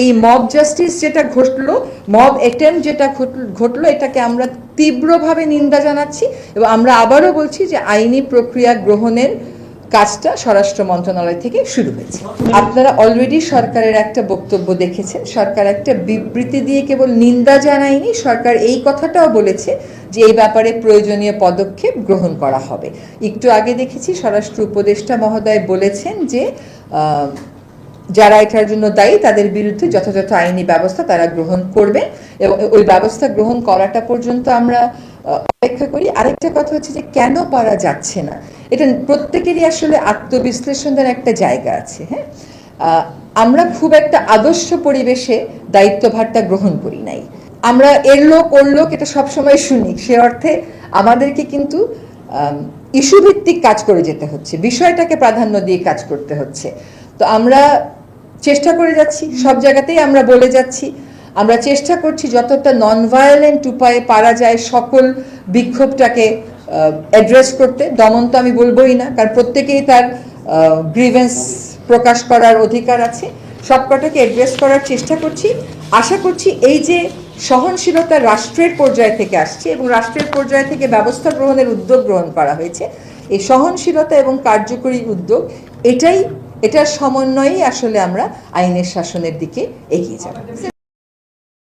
এই mob justice যেটা ঘটলো মব অ্যাটেম্প যেটা ঘটলো, এটাকে আমরা তীব্রভাবে নিন্দা জানাচ্ছি এবং আমরা আবারও বলছি যে আইনি প্রক্রিয়া গ্রহণের কাজটা স্বরাষ্ট্র মন্ত্রণালয় থেকে শুরু হয়েছে। আপনারা অলরেডি সরকারের একটা বক্তব্য দেখেছেন, সরকার একটা বিবৃতি দিয়ে কেবল নিন্দা জানায়নি, সরকার এই কথাটাও বলেছে যে এই ব্যাপারে প্রয়োজনীয় পদক্ষেপ গ্রহণ করা হবে। একটু আগে দেখেছি স্বরাষ্ট্র উপদেষ্টা মহোদয় বলেছেন যে যারা এটার জন্য দায়ী, তাদের বিরুদ্ধে যথাযথ আইনি ব্যবস্থা তারা গ্রহণ করবে এবং ওই ব্যবস্থা গ্রহণ করাটা পর্যন্ত আমরা অপেক্ষা করি। আরেকটা কথা হচ্ছে যে কেন পারা যাচ্ছে না? এটা প্রত্যেকেরই আসলে আত্মবিশ্লেষণের একটা জায়গা আছে হ্যাঁ? আমরা খুব একটা আদর্শ পরিবেশে দায়িত্বভারটা গ্রহণ করি নাই। আমরা এর লোক, ওর লোক এটা সবসময় শুনি। সে অর্থে আমাদেরকে কিন্তু ইস্যু ভিত্তিক কাজ করে যেতে হচ্ছে। বিষয়টাকে প্রাধান্য দিয়ে কাজ করতে হচ্ছে। তো আমরা চেষ্টা করে যাচ্ছি সব জায়গাতেই আমরা বলে যাচ্ছি। আমরা চেষ্টা করছি যতটা নন ভায়োলেন্ট উপায়ে পারা যায় সকল বিক্ষোভটাকে অ্যাড্রেস করতে। দমন তো আমি বলবোই না কারণ প্রত্যেকেই তার গ্রিভেন্স প্রকাশ করার অধিকার আছে। সবকটাকে অ্যাড্রেস করার চেষ্টা করছি। আশা করছি এই যে সহনশীলতা রাষ্ট্রের পর্যায় থেকে আসছে এবং রাষ্ট্রের পর্যায় থেকে ব্যবস্থা গ্রহণের উদ্যোগ গ্রহণ করা হয়েছে এই সহনশীলতা এবং কার্যকরী উদ্যোগ এটাই এটার সমন্বয়েই আসলে আমরা আইনের শাসনের দিকে এগিয়ে যাব।